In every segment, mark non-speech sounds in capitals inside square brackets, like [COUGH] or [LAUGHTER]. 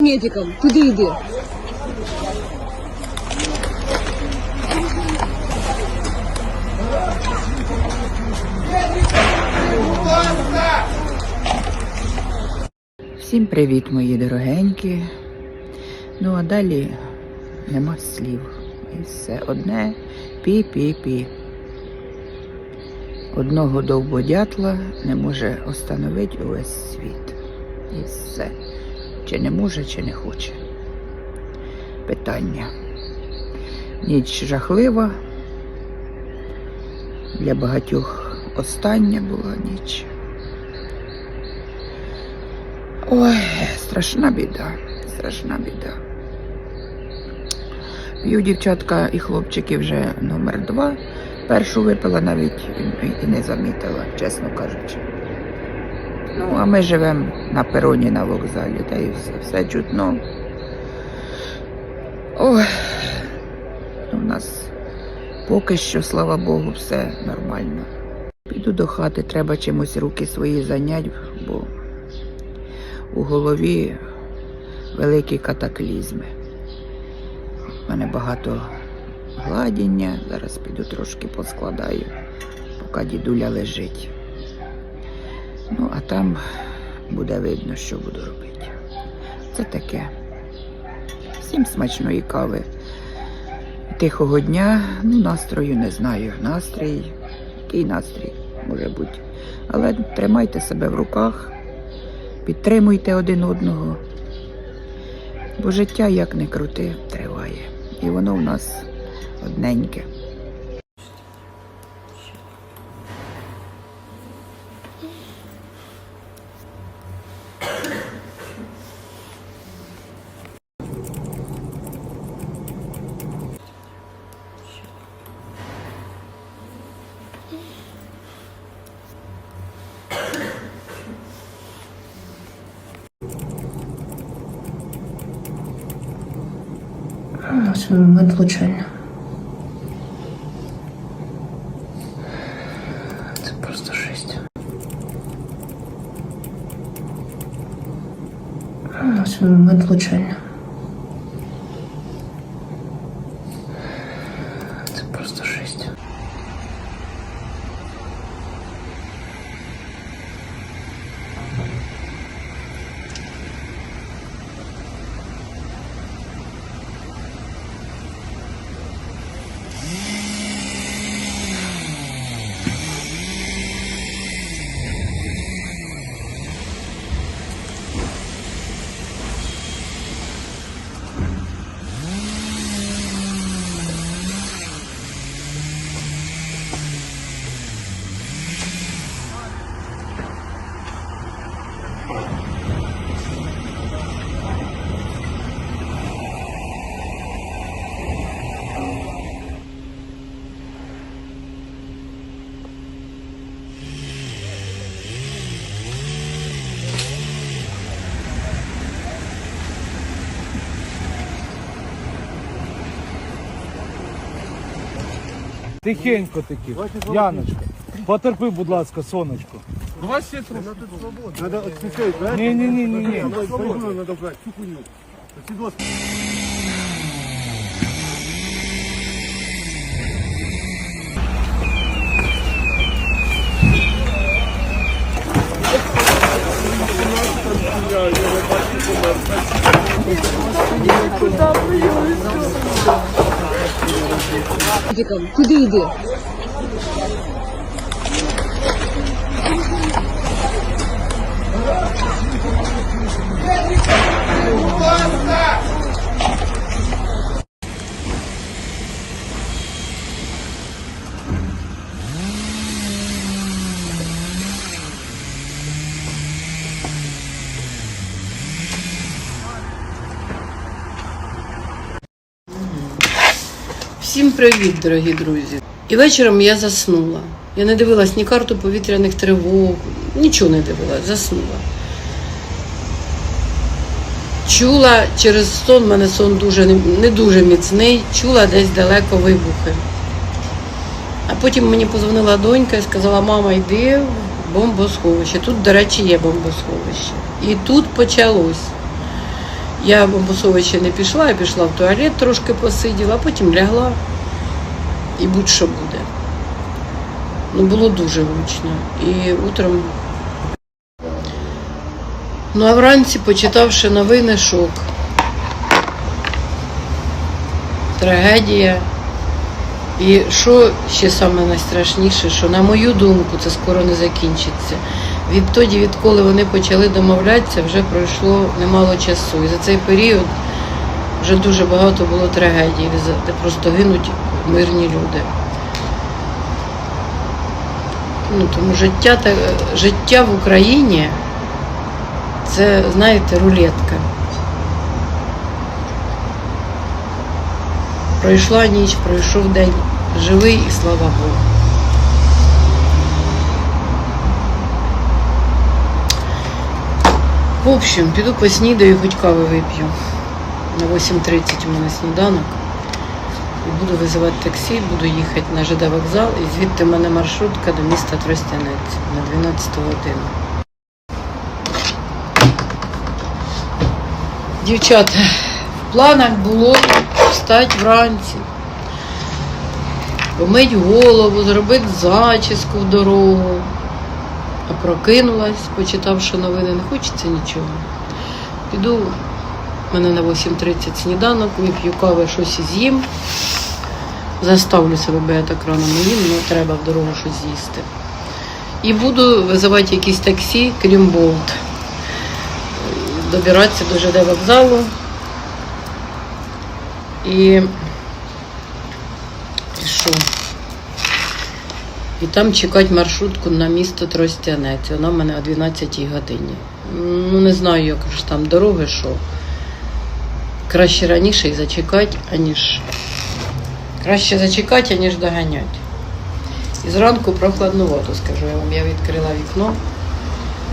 медикам. Туди йди. Всім привіт, мої дорогенькі. Ну а далі нема слів. І все одне пі-пі-пі. Одного довбодятла не може остановити увесь світ. І все. Чи не може, чи не хоче. Питання. Ніч жахлива. Для багатьох остання була ніч. Ой, страшна біда, страшна біда. П'ю дівчатка і хлопчики вже номер два. Першу випила навіть і не замітила, чесно кажучи. Ну, а ми живемо на пероні на вокзалі, та і все, все чутно. Ой, у нас поки що, слава Богу, все нормально. Піду до хати, треба чимось руки свої зайняти, бо у голові великі катаклізми. У мене багато гладіння. Зараз піду трошки поскладаю, поки дідуля лежить. Ну, а там буде видно, що буду робити. Це таке. Всім смачної кави. Тихого дня, ну, настрою не знаю. Настрій, який настрій може бути. Але тримайте себе в руках підтримуйте один одного. Бо життя, як не крути, триває. І воно в нас одненьке. На свой момент влучання. Це просто жесть. На свой момент влучання. Це просто жесть. Тихенько таки. Яночка. Потерпи, будь ласка, сонечко. Давай все трубки. Надо отпускать, да? Ні, ні, ні, ні, ні. Свободу надо брать, всю хуйню. Свидос. Медикам. Туди йди. Всім привіт, дорогі друзі. І вечором я заснула. Я не дивилась ні карту повітряних тривог, нічого не дивилась, заснула. Чула через сон, мене сон дуже не- не дуже міцний, чула десь далеко вибухи. А потім мені позвонила донька і сказала, мама, йди в бомбосховище. Тут, до речі, є бомбосховище. І тут почалось. Я в бомбосовище не пішла, я пішла в туалет, трошки посиділа, потім лягла і будь-що буде. Ну, було дуже гучно. І утром. Ну, а вранці, почитавши новини, шок. Трагедія. І що ще найстрашніше, що на мою думку, це скоро не закінчиться. Відтоді, відколи вони почали домовлятися, вже пройшло немало часу. І за цей період вже дуже багато було трагедій, де просто гинуть мирні люди. Ну, тому життя, та- життя в Україні це, знаєте, рулетка. Пройшла ніч, пройшов день. Живий і слава Богу. В общем, піду поснідаю, хоч кави вип'ю. На 8.30 у мене сніданок. І буду визивати таксі, буду їхати на ЖД вокзал, і звідти в мене маршрутка до міста Тростянець на 12 годину. Дівчата, в планах було встати вранці, помить голову, зробити зачіску в дорогу. Прокинулась, почитавши новини, не хочеться нічого. Піду, в мене на 8.30 сніданок, вип'ю кави, щось з'їм. Заставлю себе, бо я так рано не їм, але треба в дорогу щось з'їсти. І буду визивати якісь таксі, крім болт. Добиратися до ЖД вокзалу. І, і що? І там чекати маршрутку на місто Тростянець. Вона в мене о 12 годині. Ну, не знаю, як ж там дороги, що. Краще раніше і зачекати, аніж. Краще зачекати, аніж доганяти. І зранку прохладнувато, скажу я вам. Я відкрила вікно.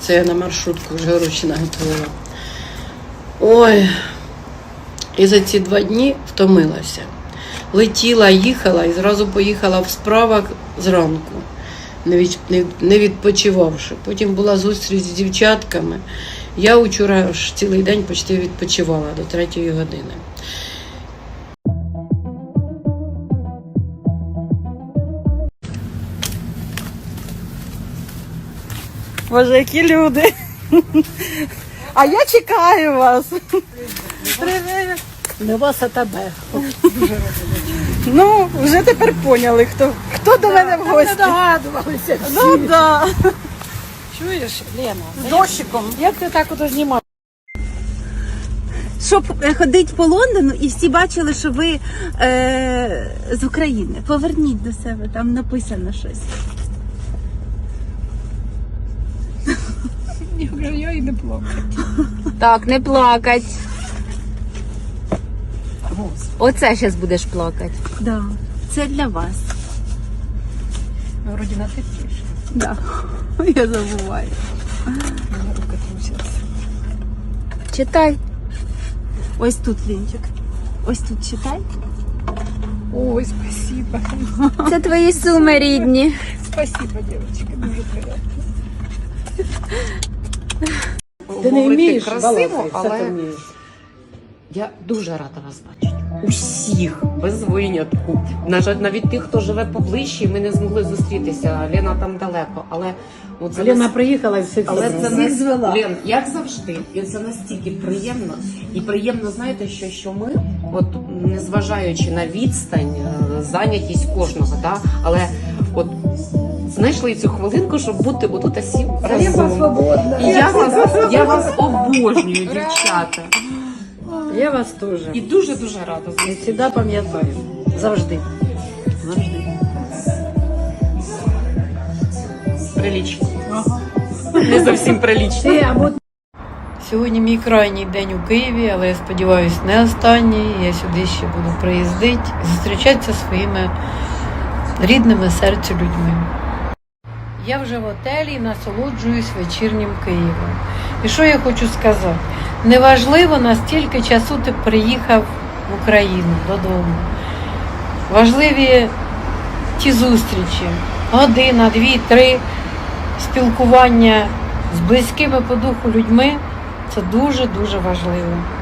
Це я на маршрутку вже гроші наготовила. Ой. І за ці два дні втомилася. Летіла, їхала і зразу поїхала в справах зранку, не, від, не, не відпочивавши. Потім була зустріч з дівчатками. Я вчора ж цілий день почти відпочивала до третьої години. Боже, які люди. А я чекаю вас. Не вас, а тебе. Ну, вже тепер поняли, хто, хто до мене в гості. догадувалися. Ну да. Чуєш, Лена? З дощиком. Як ти так ото знімаєш? щоб е, ходить по Лондону і всі бачили, що ви е, з України. Поверніть до себе, там написано щось. Так, не плакать. Оце зараз будеш плакати. Да. Це для вас. Вроді на ти пишеш. Да. [LAUGHS] Я забуваю. Читай. Ось тут лінчик. Ось тут читай. Ой, спасибо. Це твої суми рідні. Спасибо, девочки, дуже приємно. Ти не вмієш красиво, але я дуже рада вас бачити. Усіх без винятку. На жаль, навіть тих, хто живе поближче, ми не змогли зустрітися. Лена там далеко, але от за Лена нас- приїхала і все але це всіх нас... Лен, як завжди, і це настільки приємно. І приємно, знаєте, що, що ми, от незважаючи на відстань, е, зайнятість кожного, да, але от знайшли цю хвилинку, щоб бути отут усі разом. І я вас, я вас обожнюю, дівчата. Я вас теж. І дуже дуже рада. І завжди пам'ятаю. Завжди. Завжди. Прилічно. Не зовсім прилічно. Сьогодні мій крайній день у Києві, але я сподіваюся, не останній. Я сюди ще буду приїздити зустрічатися зі своїми рідними серцю людьми. Я вже в отелі і насолоджуюсь вечірнім Києвом. І що я хочу сказати? Неважливо, настільки часу ти приїхав в Україну додому. Важливі ті зустрічі, година, дві, три спілкування з близькими по духу людьми це дуже-дуже важливо.